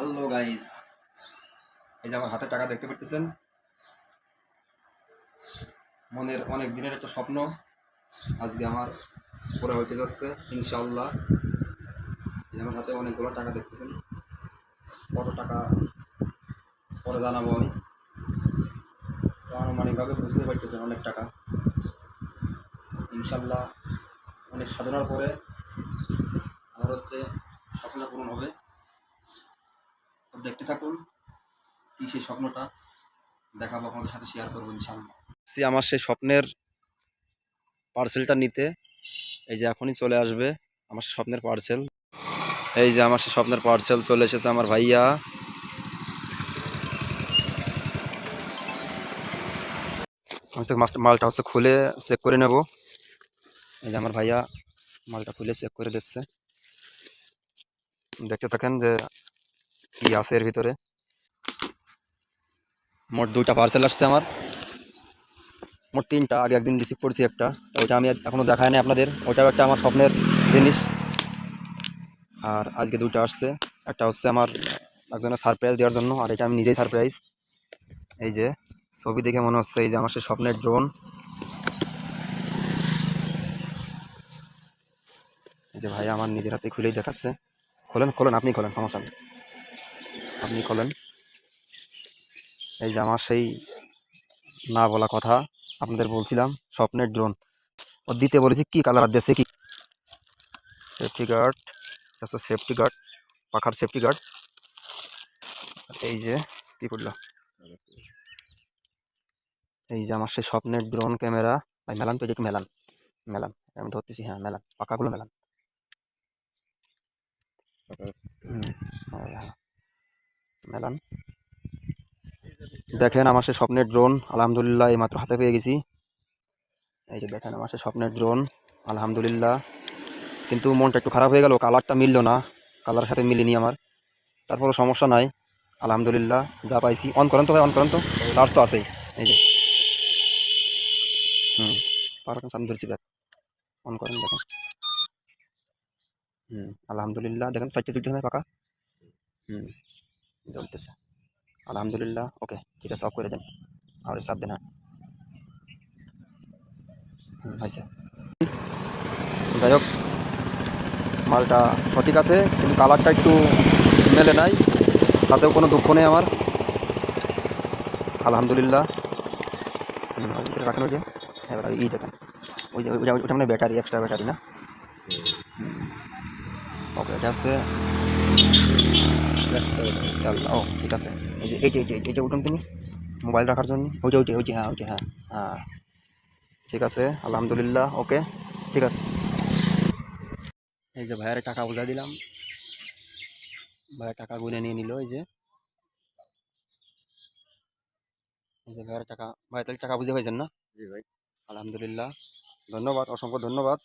Hello guys এই যে আমার হাতে টাকা দেখতে পারতেছেন। মনের অনেক দিনের একটা স্বপ্ন আজকে আমার পুরো হইতে যাচ্ছে, ইনশাআল্লাহ। এই আমার হাতে অনেকগুলো টাকা দেখতেছেন। কত টাকা পরে জানাব আমি। আনুমানিকভাবে বুঝতে পারতেছেন অনেক টাকা। ইনশাল্লাহ অনেক সাধনার পরে আমার হচ্ছে স্বপ্ন পূরণ হবে। দেখতে থাকুন। কি সেই স্বপ্নটা? দেখাবো আপনাদের সাথে শেয়ার করব ইনশাল্লাহ। সে আমার সেই স্বপ্নের পার্সেলটা নিতে। এই যে এখনই চলে আসবে আমার সেই স্বপ্নের পার্সেল এই যে আমার সেই স্বপ্নের পার্সেল চলে এসেছে আমার ভাইয়া। আমি মাস্টার- মালটা হচ্ছে খুলে চেক করে নেব। এই যে আমার ভাইয়া মালটা খুলে চেক করে দিচ্ছে। দেখতে থাকেন যে কি আছে এর ভিতরে? মোট দুইটা পার্সেল আসছে আমার। মোট তিনটা, আগে একদিন রিসিভ করছি একটা। ওইটা আমি এখনও নাই আপনাদের। ওইটাও একটা আমার স্বপ্নের জিনিস। আর আজকে দুইটা আসছে। একটা হচ্ছে আমার একজনের সারপ্রাইজ দেওয়ার জন্য, আর এটা আমি নিজেই সারপ্রাইজ এই যে, ছবি দেখে মনে হচ্ছে এই যে আমার সে স্বপ্নের ড্রোন এই যে ভাই, আমার নিজের হাতে খুলেই দেখাচ্ছে। খোলেন খোলেন, আপনি খোলেন, সমস্যা নেই। আপনি খোলেন এই যে আমার সেই না বলা কথা আপনাদের বলছিলাম স্বপ্নের ড্রোন ও দিতে বলেছি কি কালার আর দিয়েছে কি? সেফটি গার্ড আচ্ছা সেফটি গার্ড পাখার সেফটি গার্ড এই যে কি করল? এই যে আমার সেই স্বপ্নের ড্রোন ক্যামেরা ভাই মেলান তো এটা মেলান। মেলান আমি ধরতেছি হ্যাঁ মেলান পাখাগুলো মেলান। হুম, হ্যাঁ, হ্যাঁ। মেলান। দেখেন আমার সে স্বপ্নের ড্রোন আলহামদুলিল্লাহ, এইমাত্র হাতে পেয়ে গেছি। এই যে দেখেন আমার সে স্বপ্নের ড্রোন আলহামদুলিল্লাহ। কিন্তু মনটা একটু খারাপ হয়ে গেল কালারটা মিললো না। কালারের সাথে মিলিনি আমার। তারপরও সমস্যা নাই, আলহামদুলিল্লাহ, যা পাইছি। অন করেন তো ভাই অন করেন তো। চার্জ তো আছেই। এই যে। হুম ধরছি ব্যাগ অন করেন, দেখেন। হুম, আলহামদুলিল্লাহ, দেখেন সাইডটা হয় পাকা। হুম। জ্বলতেছে আলহামদুলিল্লাহ, ওকে, ঠিক আছে অফ করে দেন। আর চাপ দেন হ্যাঁ হয়েছে। যাই হোক, মালটা সঠিক আছে, কিন্তু কালারটা একটু মেলে নাই, তাতেও কোনো দুঃখ নেই আমার। আলহামদুলিল্লাহ। রাখেন ওই যে। ওটা ই দেখেন। ওই যে, ওইটা মানে ব্যাটারি এক্সট্রা ব্যাটারি না? ওকে, এটা হচ্ছে ও ঠিক আছে। এই যে এইটা এইটা এইটা উঠুন তুমি মোবাইল রাখার জন্য। ওইটা ওইটা ওইটা হ্যাঁ ওইটা হ্যাঁ হ্যাঁ। ঠিক আছে আলহামদুলিল্লাহ ওকে। ঠিক আছে। এই যে ভাইয়ের টাকা বুঝা দিলাম। ভাইয়ের টাকা গুনে নিয়ে নিল এই যে। এই যে ভাইয়ের টাকা। ভাই তাহলে টাকা বুঝে পাইছেন না? জি ভাই। আলহামদুলিল্লাহ। ধন্যবাদ অসংখ্য ধন্যবাদ।